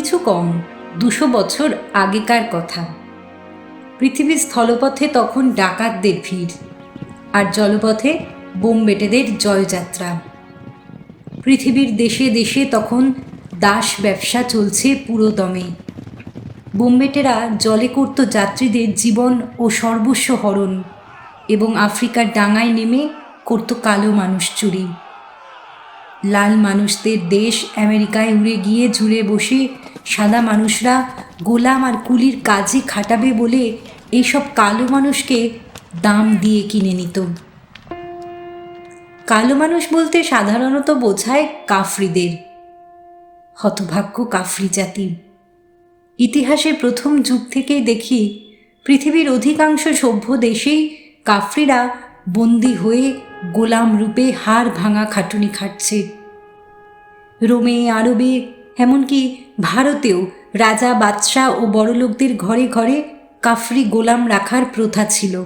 কিছু কম, দুশো বছর আগেকার কথা। পৃথিবীর স্থলপথে তখন ডাকাতদের ভিড় আর জলপথে বোমবেটেদের জয়যাত্রা। পৃথিবীর দেশে দেশে তখন দাস ব্যবসা চলছে পুরোদমে। বোম্বেটেরা জলে করত যাত্রীদের জীবন ও সর্বস্ব হরণ এবং আফ্রিকার ডাঙায় নেমে করত কালো মানুষ চুরি। লাল মানুষদের দেশ আমেরিকায় উড়ে গিয়ে ঝুলে বসে, সাদা মানুষরা গোলাম আর কুলির কাজে খাটাবে বলে এইসব কালো মানুষকে দাম দিয়ে কিনে নিত। কালো মানুষ বলতে সাধারণত বোঝায় কাফরিদের, হতভাগ্য কাফরি জাতি। ইতিহাসের প্রথম যুগ থেকেই দেখি, পৃথিবীর অধিকাংশ সভ্য দেশেই কাফরিরা বন্দি হয়ে গোলাম রূপে হাড় ভাঙা খাটুনি খাটছে। রোমে, আরবে, এমনকি ভারতেও রাজা, বাদশাহ ও বড়লোকদের ঘরে ঘরে কাফরি গোলাম রাখার প্রথা ছিল।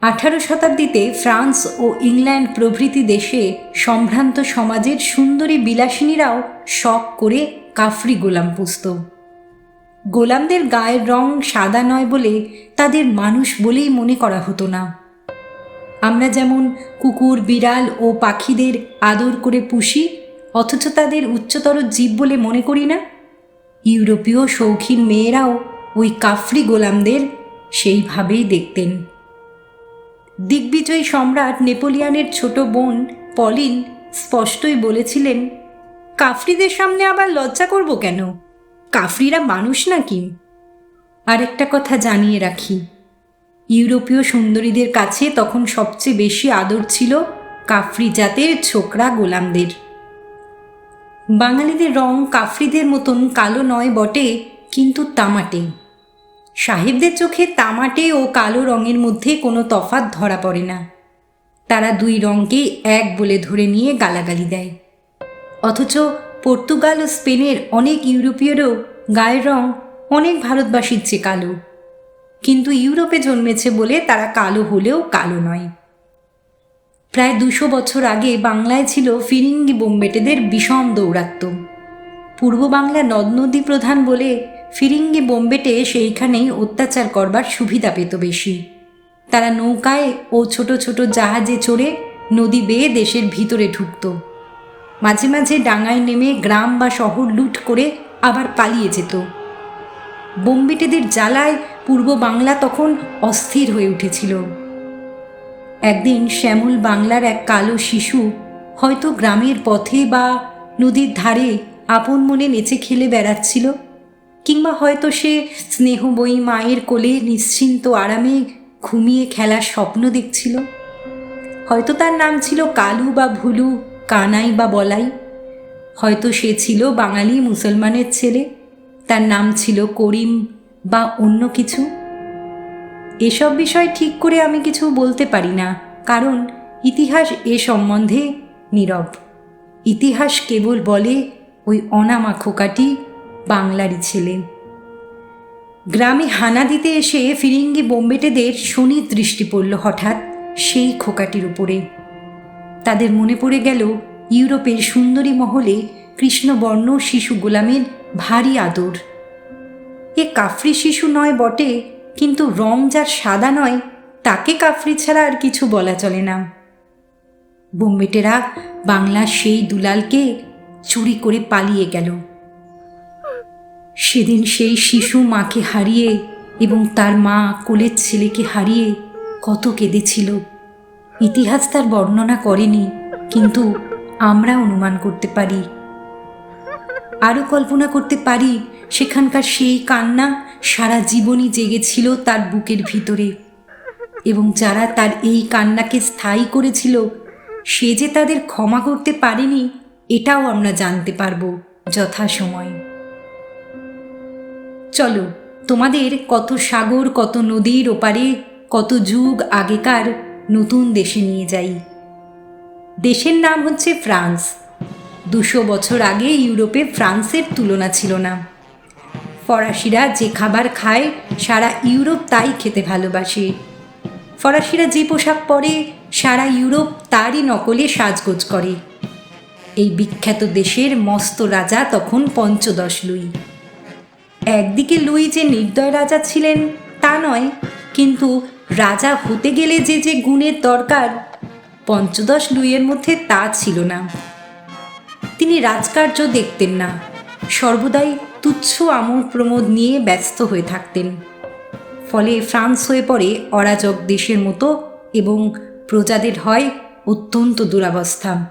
আঠারো শতাব্দীতে ফ্রান্স ও ইংল্যান্ড প্রভৃতি দেশে সম্ভ্রান্ত সমাজের সুন্দরী বিলাসিনীরাও শখ করে কাফরি গোলাম পুষত গোলামদের গায়ের রং সাদা নয় বলে তাদের মানুষ বলেই মনে করা হতো না। আমরা যেমন কুকুর, বিড়াল ও পাখিদের আদর করে পুষি, অথচ তাদের উচ্চতর জীব বলে মনে করি না। ইউরোপীয় শৌখিন মেয়েরাও ওই কাফরি গোলামদের সেইভাবেই দেখতেন। দিগ্বিজয়ী সম্রাট নেপোলিয়ানের ছোট বোন পলিন স্পষ্টই বলেছিলেন, কাফরিদের সামনে আবার লজ্জা করব কেন? কাফরিরা মানুষ নাকি? আরেকটা কথা জানিয়ে রাখি। ইউরোপীয় সুন্দরীদের কাছে তখন সবচেয়ে বেশি আদর ছিল কাফরি জাতের ছোকরা গোলামদের। বাঙালিদের রং কাফরিদের মতন কালো নয় বটে, কিন্তু তামাটে। সাহেবদের চোখে তামাটে ও কালো রঙের মধ্যে কোনো তফাৎ ধরা পড়ে না। তারা দুই রঙকে এক বলে ধরে নিয়ে গালাগালি দেয়। অথচ পর্তুগাল ও স্পেনের অনেক ইউরোপীয়রও গায়ের রং অনেক ভারতবাসীর চেয়ে কালো। কিন্তু ইউরোপে জন্মেছে বলে তারা কালো হলেও কালো নয়। প্রায় দুশো বছর আগে বাংলায় ছিল ফিরিঙ্গি বোম্বেটেদের বিষম দৌরাত্ম। পূর্ব বাংলা নদ নদী প্রধান বলে ফিরিঙ্গি বোম্বেটে সেইখানেই অত্যাচার করবার সুবিধা পেত বেশি। তারা নৌকায় ও ছোট ছোট জাহাজে চড়ে নদী বেয়ে দেশের ভিতরে ঢুকত। মাঝে মাঝে ডাঙায় নেমে গ্রাম বা শহর লুট করে আবার পালিয়ে যেত। বোম্বেটেদের জ্বালায় পূর্ব বাংলা তখন অস্থির হয়ে উঠেছিল। একদিন শ্যামল বাংলার এক কালো শিশু হয়তো গ্রামের পথে বা নদীর ধারে আপন মনে নেচে খেলে বেড়াচ্ছিল, কিংবা হয়তো সে স্নেহবয়ী মায়ের কোলে নিশ্চিন্ত আরামে ঘুমিয়ে খেলার স্বপ্ন দেখছিল। হয়তো তার নাম ছিল কালু বা ভুলু, কানাই বা বলাই। হয়তো সে ছিল বাঙালি মুসলমানের ছেলে। তার নাম ছিল করিম বা অন্য কিছু? এসব বিষয় ঠিক করে আমি কিছু বলতে পারি না, কারণ ইতিহাস এ সম্বন্ধে নীরব। ইতিহাস কেবল বলে ওই অনামা খোকাটি বাংলারই ছেলে। গ্রামে হানা দিতে এসে ফিরিঙ্গি বোম্বেটেদের শনি দৃষ্টি পড়ল হঠাৎ সেই খোকাটির উপরে। তাদের মনে পড়ে গেল, ইউরোপের সুন্দরী মহলে কৃষ্ণবর্ণ শিশু গোলামের ভারী আদর। এ কাফরি শিশু নয় বটে, কিন্তু রং যার সাদা নয়, তাকে কাফরি ছাড়া আর কিছু বলা চলে না। বোম্বেটেরা বাংলার সেই দুলালকে চুরি করে পালিয়ে গেল। সেদিন সেই শিশু মাকে হারিয়ে এবং তার মা কোলের ছেলেকে হারিয়ে কত কেঁদেছিল। ইতিহাস তার বর্ণনা করেনি, কিন্তু আমরা অনুমান করতে পারি। আরও কল্পনা করতে পারি, সেখানকার সেই কান্না সারা জীবনই জেগেছিল তার বুকের ভিতরে। এবং যারা তার এই কান্নাকে স্থায়ী করেছিল, সে যে তাদের ক্ষমা করতে পারেনি, এটাও আমরা জানতে পারব যথাসময়ে। চলো, তোমাদের কত সাগর, কত নদীর ওপারে, কত যুগ আগেকার নতুন দেশে নিয়ে যাই। দেশের নাম হচ্ছে ফ্রান্স। দুশো বছর আগে ইউরোপে ফ্রান্সের তুলনা ছিল না। ফরাসিরা যে খাবার খায়, সারা ইউরোপ তাই খেতে ভালোবাসে। ফরাসিরা যে পোশাক পরে, সারা ইউরোপ তারই নকলে সাজগোজ করে। এই বিখ্যাত দেশের মস্ত রাজা তখন পঞ্চদশ লুই। একদিকে লুই যে নির্দয় রাজা ছিলেন, তা নয়, কিন্তু রাজা হতে গেলে যে যে গুণের দরকার, পঞ্চদশ লুইয়ের মধ্যে তা ছিল না। তিনি রাজকার্য দেখতেন না। সর্বদাই তুচ্ছ আমোদ প্রমোদ নিয়ে ব্যস্ত হয়ে থাকতেন। ফলে ফ্রান্স হয়ে পড়ে অরাজক দেশের মতো এবং প্রজাদের হয় অত্যন্ত দুরাবস্থা।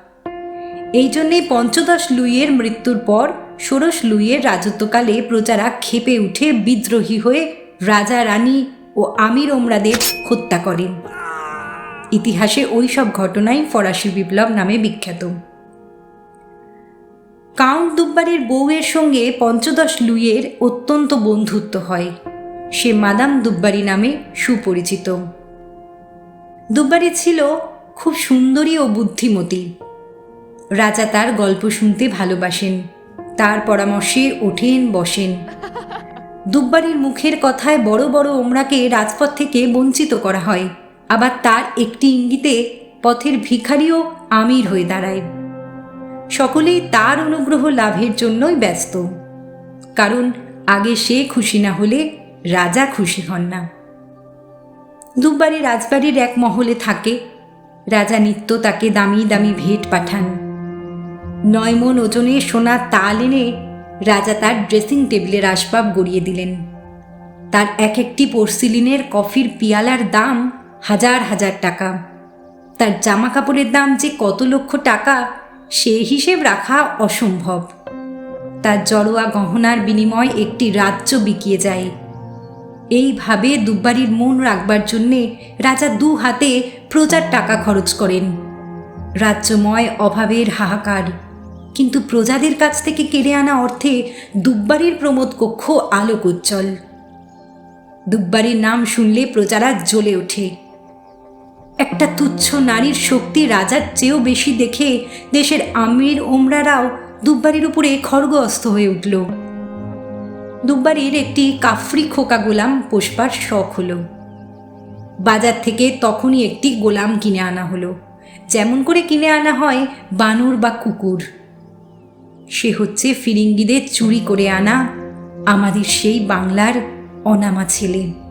এই জন্যে পঞ্চদশ লুইয়ের মৃত্যুর পর ষোড়শ লুইয়ের রাজত্বকালে প্রজারা খেপে উঠে বিদ্রোহী হয়ে রাজা, রানী ও আমির ওমরাদের হত্যা করেন। ইতিহাসে ওই সব ঘটনাই ফরাসি বিপ্লব নামে বিখ্যাত। কাউন্ট দুব্বারের বউয়ের সঙ্গে পঞ্চদশ লুইয়ের অত্যন্ত বন্ধুত্ব হয়। সে মাদাম দুব্বারি নামে সুপরিচিত। দুব্বারি ছিল খুব সুন্দরী ও বুদ্ধিমতী। রাজা তার গল্প শুনতে ভালোবাসেন, তার পরামর্শে ওঠেন, বসেন। দুব্বারির মুখের কথায় বড় বড় ওমরাকে রাজপথ থেকে বঞ্চিত করা হয়। আবার তার একটি ইঙ্গিতে পথের ভিখারিও আমির হয়ে দাঁড়ায়। সকলেই তার অনুগ্রহ লাভের জন্যই ব্যস্ত। কারণ আগে সে খুশি না হলে রাজা খুশি হন না। দুব্বারি রাজবাড়ির এক মহলে থাকে, রাজা নিত্য তাকে দামি দামি ভেট পাঠান। নয় মন ওজনে সোনার তাল এনে রাজা তার ড্রেসিং টেবিলের আসবাব গড়িয়ে দিলেন। তার এক একটি পোর্সিলিনের কফির পিয়ালার দাম হাজার হাজার টাকা। তার জামা কাপড়ের দাম যে কত লক্ষ টাকা সে হিসেব রাখা অসম্ভব। তার জড়োয়া গহনার বিনিময় একটি রাজ্য বিকিয়ে যায়। এইভাবে দুব্বারির মন রাখবার জন্যে রাজা দু হাতে প্রজার টাকা খরচ করেন। রাজ্যময় অভাবের হাহাকার। কিন্তু প্রজাদের কাছ থেকে কেড়ে আনা অর্থে দুব্বারির প্রমোদ কক্ষ আলোক উজ্জ্বল দুব্বারির নাম শুনলে প্রজারা জ্বলে ওঠে। একটা তুচ্ছ নারীর শক্তি রাজার চেয়েও বেশি দেখে দেশের আমির ওমরারাও দুব্বারির উপরে খড়গস্ত হয়ে উঠল। দুব্বারির একটি কাফরি খোকা গোলাম পোষবার শখ হলো। বাজার থেকে তখনই একটি গোলাম কিনে আনা হলো। যেমন করে কিনে আনা হয় বানর বা কুকুর। সে হচ্ছে ফিরিঙ্গিদের চুরি করে আনা আমাদের সেই বাংলার অনামা ছেলে।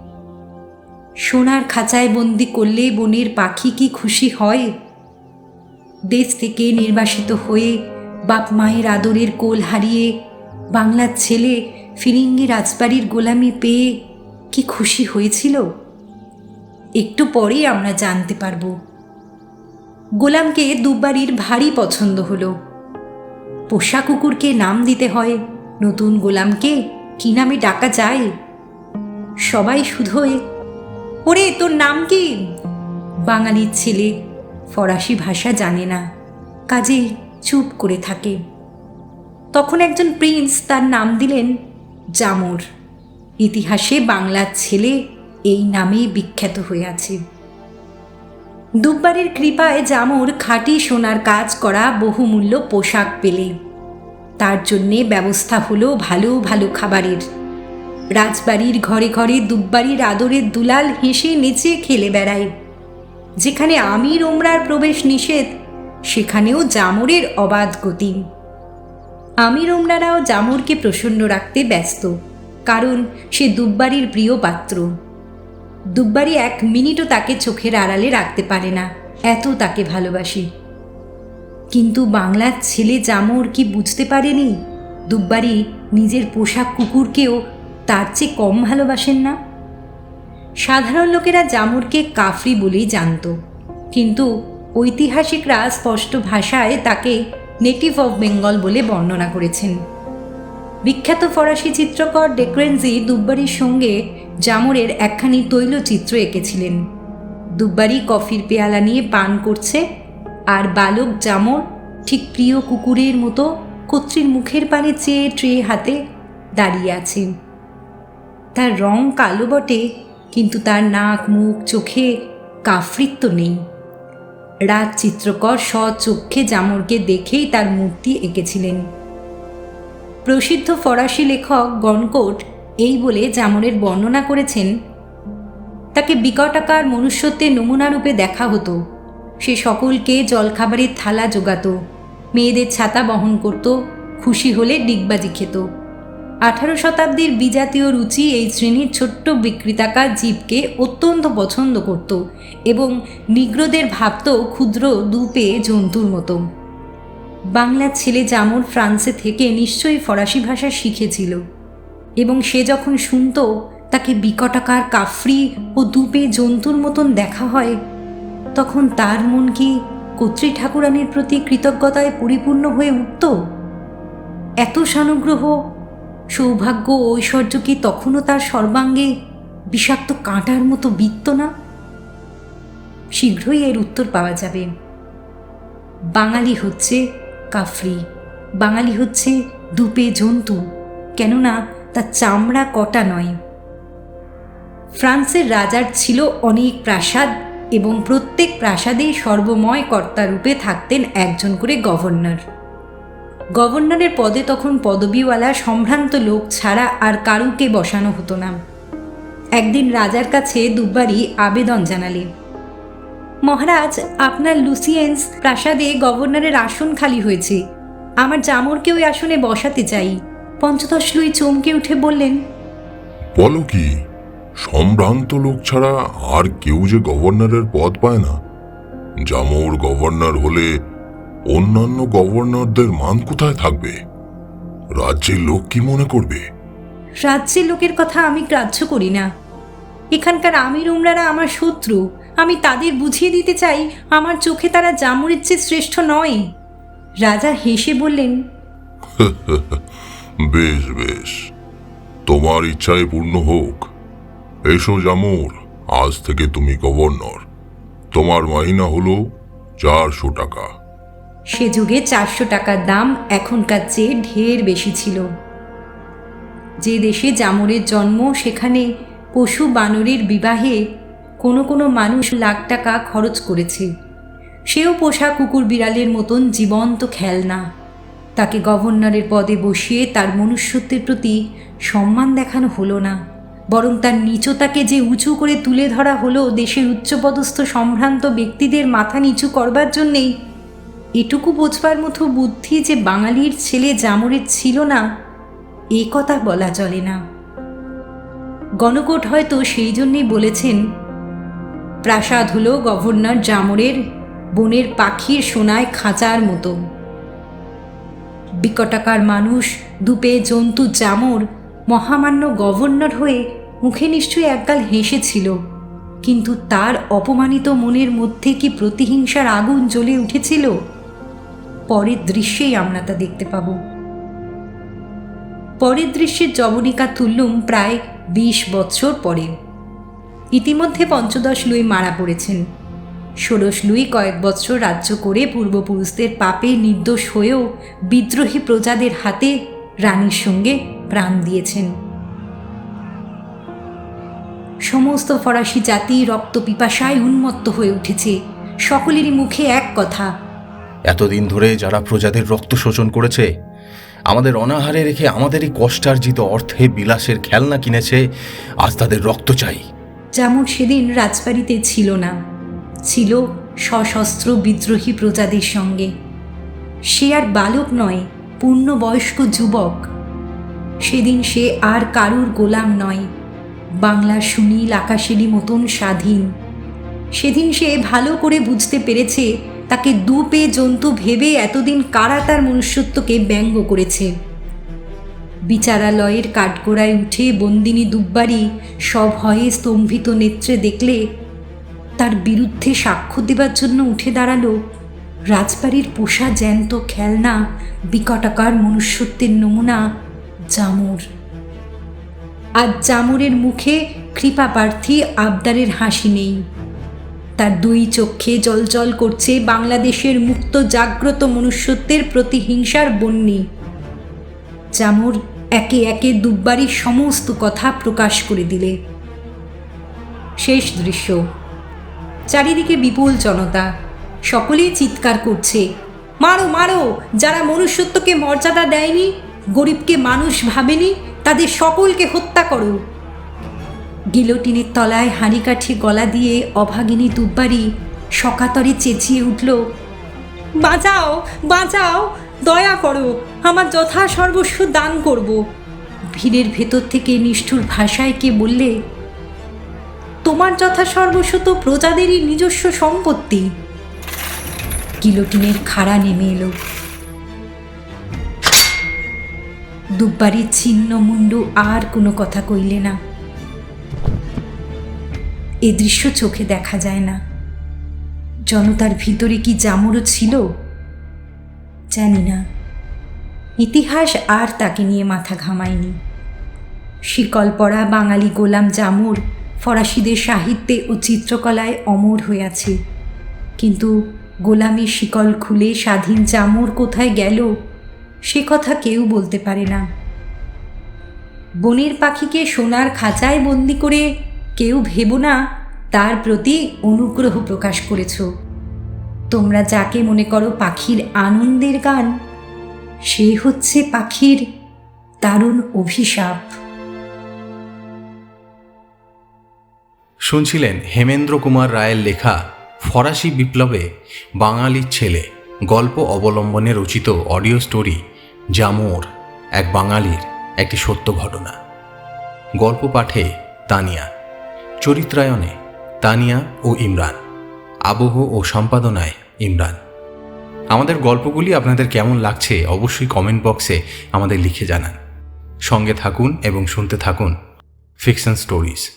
সোনার খাঁচায় বন্দি করলে বনের পাখি কি খুশি হয়? দেশ থেকে নির্বাসিত হয়ে বাপ মায়ের আদরের কোল হারিয়ে বাংলার ছেলে ফিরিঙ্গি রাজবাড়ির গোলামি পেয়ে কি খুশি হয়েছিল? একটু পরেই আমরা জানতে পারব। গোলামকে দুবারির ভারী পছন্দ হলো। পোষা কুকুরকে নাম দিতে হয়, নতুন গোলামকে কি নামে ডাকা যায়? সবাই শুধুই ওরে, তোর নাম কি? বাঙালির ছেলে ফরাসি ভাষা জানে না, কাজে চুপ করে থাকে। তখন একজন প্রিন্স তার নাম দিলেন জামর। ইতিহাসে বাংলার ছেলে এই নামে বিখ্যাত হয়ে আছে। দুব্বারের কৃপায় জামর খাঁটি সোনার কাজ করা বহুমূল্য পোশাক পেলে। তার জন্যে ব্যবস্থা হলো ভালো ভালো খাবারের। রাজবাড়ির ঘরে ঘরে দুব্বাড়ির আদরের দুলাল হেসে নেচে খেলে বেড়ায়। যেখানে আমির ওমরার প্রবেশ নিষেধ, সেখানেও জামরের অবাধ গতি। আমির ওমরারাও জামরকে প্রসন্ন রাখতে ব্যস্ত, কারণ সে দুব্বাড়ির প্রিয় পাত্র। দুব্বাড়ি এক মিনিটও তাকে চোখের আড়ালে রাখতে পারে না, এত তাকে ভালোবাসি। কিন্তু বাংলার ছেলে জামর কি বুঝতে পারেনি? দুব্বাড়ি নিজের পোশাক কুকুরকেও তার চেয়ে কম ভালোবাসেন না। সাধারণ লোকেরা জামুরকে কাফরি বলেই জানত। কিন্তু ঐতিহাসিকরা স্পষ্ট ভাষায় তাকে নেটিভ অফ বেঙ্গল বলে বর্ণনা করেছেন। বিখ্যাত ফরাসি চিত্রকর ডেক্রেন্সি দুব্বারির সঙ্গে জামরের একখানি তৈলচিত্র এঁকেছিলেন। দুব্বারি কফির পেয়ালা নিয়ে পান করছে আর বালক জামর ঠিক প্রিয় কুকুরের মতো কর্ত্রীর মুখের পানে চেয়ে ট্রে হাতে দাঁড়িয়ে আছে। তার রং কালো বটে, কিন্তু তার নাক, মুখ, চোখে কাফরিত্ব নেই। রাত চিত্রকর স্বচক্ষে জামরকে দেখেই তার মূর্তি এঁকেছিলেন। প্রসিদ্ধ ফরাসি লেখক গণকোট এই বলে জামরের বর্ণনা করেছেন, তাকে বিকটাকার মনুষ্যত্বের নমুনারূপে দেখা হতো। সে সকলকে জলখাবারের থালা জোগাত, মেয়েদের ছাতা বহন করত, খুশি হলে ডিগবাজি খেত। আঠারো শতাব্দীর বিজাতীয় রুচি এই শ্রেণির ছোট্ট বিক্রেতাকার জীবকে অত্যন্ত পছন্দ করত এবং নিগ্রদের ভাবত ক্ষুদ্র দুপে জন্তুর মতো। বাংলার ছেলে জামর ফ্রান্সে থেকে নিশ্চয়ই ফরাসি ভাষা শিখেছিল এবং সে যখন শুনত, তাকে বিকটাকার কাফরি ও দুপে জন্তুর মতন দেখা হয়, তখন তার মন কি কর্ত্রী ঠাকুরানীর প্রতি কৃতজ্ঞতায় পরিপূর্ণ হয়ে উঠত? এত সানুগ্রহ সৌভাগ্য ঐশ্বর্য কি তখনও তার সর্বাঙ্গে বিষাক্ত কাঁটার মতো বিত্ত না? শীঘ্রই এর উত্তর পাওয়া যাবে। বাঙালি হচ্ছে কাফরি। বাঙালি হচ্ছে দুপে জন্তু। কেননা তার চামড়া কটা নয়। ফ্রান্সের রাজার ছিল অনেক প্রাসাদ এবং প্রত্যেক প্রাসাদে সর্বময় কর্তারূপে থাকতেন একজন করে গভর্নর। গভর্নরের পদে তখন পদবিওয়ালা, সম্ভ্রান্ত লোক ছাড়া আর কারুকে বসানো হতো না। একদিন রাজার কাছে দুবারই আবেদন জানালে মহারাজ, আপনার লুসিয়েন্স প্রাসাদে গভর্নরের আসন খালি হয়েছে। আমার জামরকে ওই আসনে বসাতে চাই। পঞ্চদশ লুই চমকে উঠে বললেন, বলো কি, সম্ভ্রান্ত লোক ছাড়া আর কেউ যে গভর্নরের পদ পায় না। জামোর গভর্নর হলে অন্যান্য গভর্নরদের মান কোথায় থাকবে? রাজ্যের লোক কি মনে করবে? রাজ্যের লোকের কথা আমি গ্রাহ্য করি না। এখানকার আমির উমরারা আমার শত্রু। আমি তাদের বুঝিয়ে দিতে চাই আমার চোখে তারা জামুরের চেয়ে শ্রেষ্ঠ নয়। রাজা হেসে বললেন বেশ বেশ। তোমার ইচ্ছায় পূর্ণ হোক। এসো জামুর আজ থেকে তুমি গভর্নর। তোমার মাহিনা হলো চারশো টাকা। সে যুগে চারশো টাকার দাম এখনকার চেয়ে ঢের বেশি ছিল। যে দেশে জামরের জন্ম, সেখানে পশু বানরের বিবাহে কোনো কোনো মানুষ লাখ টাকা খরচ করেছে। সেও পোষা কুকুর বিড়ালের মতন জীবন্ত খেলনা। তাকে গভর্নরের পদে বসিয়ে তার মনুষ্যত্বের প্রতি সম্মান দেখানো হলো না। বরং তার নিচতাকে যে উঁচু করে তুলে ধরা হলো দেশের উচ্চপদস্থ সম্ভ্রান্ত ব্যক্তিদের মাথা নিচু করবার জন্যেই এটুকু বোঝবার মতো বুদ্ধি যে বাঙালির ছেলে জামরের ছিল না, এ কথা বলা চলে না। গণকোট হয়তো সেই জন্যেই বলেছেন, প্রাসাদ হলো গভর্নর জামরের বনের পাখির সোনায় খাঁচার মতো। বিকটাকার মানুষ দুপে জন্তু জামর মহামান্য গভর্নর হয়ে মুখে নিশ্চয়ই একগাল হেসেছিল, কিন্তু তার অপমানিত মনের মধ্যে কি প্রতিহিংসার আগুন জ্বলে উঠেছিল? পরের দৃশ্যেই আমরা তা দেখতে পাব। পরের দৃশ্যের জবনিকা তুল্লুম প্রায় বিশ বৎসর পরে। ইতিমধ্যে পঞ্চদশ লুই মারা পড়েছেন। ষোড়শ লুই কয়েক বৎসর রাজ্য করে পূর্বপুরুষদের পাপে নির্দোষ হয়েও বিদ্রোহী প্রজাদের হাতে রানীর সঙ্গে প্রাণ দিয়েছেন। সমস্ত ফরাসি জাতি রক্ত পিপাসায় উন্মত্ত হয়ে উঠেছে। সকলেরই মুখে এক কথা এতদিন ধরে যারা প্রজাদের রক্ত শোষণ করেছে, আমাদের অনাহারে রেখে আমাদেরই কষ্টার্জিত অর্থে বিলাসের খেলনা কিনেছে, আজ তাদের রক্ত চাই। যেমন সেদিন রাজবাড়িতে ছিল না, ছিল সশস্ত্র বিদ্রোহী প্রজাদের সঙ্গে। সে আর বালক নয়, পূর্ণবয়স্ক যুবক। সেদিন সে আর কারুর গোলাম নয়, বাংলার সুনীল আকাশেরই মতন স্বাধীন। সেদিন সে ভালো করে বুঝতে পেরেছে তাকে দুপে জন্তু ভেবে এতদিন কারা তার মনুষ্যত্বকে ব্যঙ্গ করেছে। বিচারালয়ের কাঠগোড়ায় উঠে বন্দিনী দুব্বারি সভয়ে স্তম্ভিত নেত্রে দেখলে তার বিরুদ্ধে সাক্ষ্য দেবার জন্য উঠে দাঁড়াল রাজবাড়ির পোষা জ্যান্ত খেলনা, বিকটাকার মনুষ্যত্বের নমুনা, জামুর। আজ জামুরের মুখে কৃপাপ্রার্থী আবদারের হাসি নেই। তার দুই চক্ষে জলজল করছে বাংলাদেশের মুক্ত, জাগ্রত মনুষ্যত্বের প্রতিহিংসার বন্যী। জামুর একে একে দুব্বারির সমস্ত কথা প্রকাশ করে দিলে। শেষ দৃশ্য। চারিদিকে বিপুল জনতা। সকলেই চিৎকার করছে, মারো মারো! যারা মনুষ্যত্বকে মর্যাদা দেয়নি, গরিবকে মানুষ ভাবেনি, তাদের সকলকে হত্যা করো। গিলোটিনের তলায় হাঁড়িকাঠি গলা দিয়ে অভাগিনী দুব্বারি সকাতরে চেঁচিয়ে উঠল, বাঁচাও বাঁচাও, দয়া করো, আমার যথা সর্বস্ব দান করব। ভিড়ের ভেতর থেকে নিষ্ঠুর ভাষায় কে বললে, তোমার যথা সর্বস্ব তো প্রজাদেরই নিজস্ব সম্পত্তি। গিলোটিনের খাড়া নেমে এলো। দুব্বারির ছিন্ন মুন্ডু আর কোনো কথা কইলে না। এ দৃশ্য চোখে দেখা যায় না। জনতার ভিতরে কি জামরও ছিল? জানি না। ইতিহাস আর তাকে নিয়ে মাথা ঘামায়নি। শিকল পড়া বাঙালি গোলাম জামুর ফরাসিদের সাহিত্যে ও চিত্রকলায় অমর হয়ে আছে কিন্তু গোলামের শিকল খুলে স্বাধীন জামুর কোথায় গেল, সে কথা কেউ বলতে পারে না। বনের পাখিকে সোনার খাঁচায় বন্দি করে কেউ ভেবো না, তার প্রতি অনুগ্রহ প্রকাশ করেছ। তোমরা যাকে মনে করো পাখির আনন্দের গান, সে হচ্ছে পাখির দারুণ অভিশাপ। শুনছিলেন হেমেন্দ্র কুমার রায়ের লেখা ফরাসি বিপ্লবে বাঙালির ছেলে, গল্প অবলম্বনে রচিত অডিও স্টোরি জামোর, এক বাঙালির একটি সত্য ঘটনা। গল্প পাঠে তানিয়া। চরিত্রায়নে তানিয়া ও ইমরান। আবহ ও সম্পাদনায় ইমরান। আমাদের গল্পগুলি আপনাদের কেমন লাগছে অবশ্যই কমেন্ট বক্সে আমাদের লিখে জানান। সঙ্গে থাকুন এবং শুনতে থাকুন ফিকশন স্টোরিজ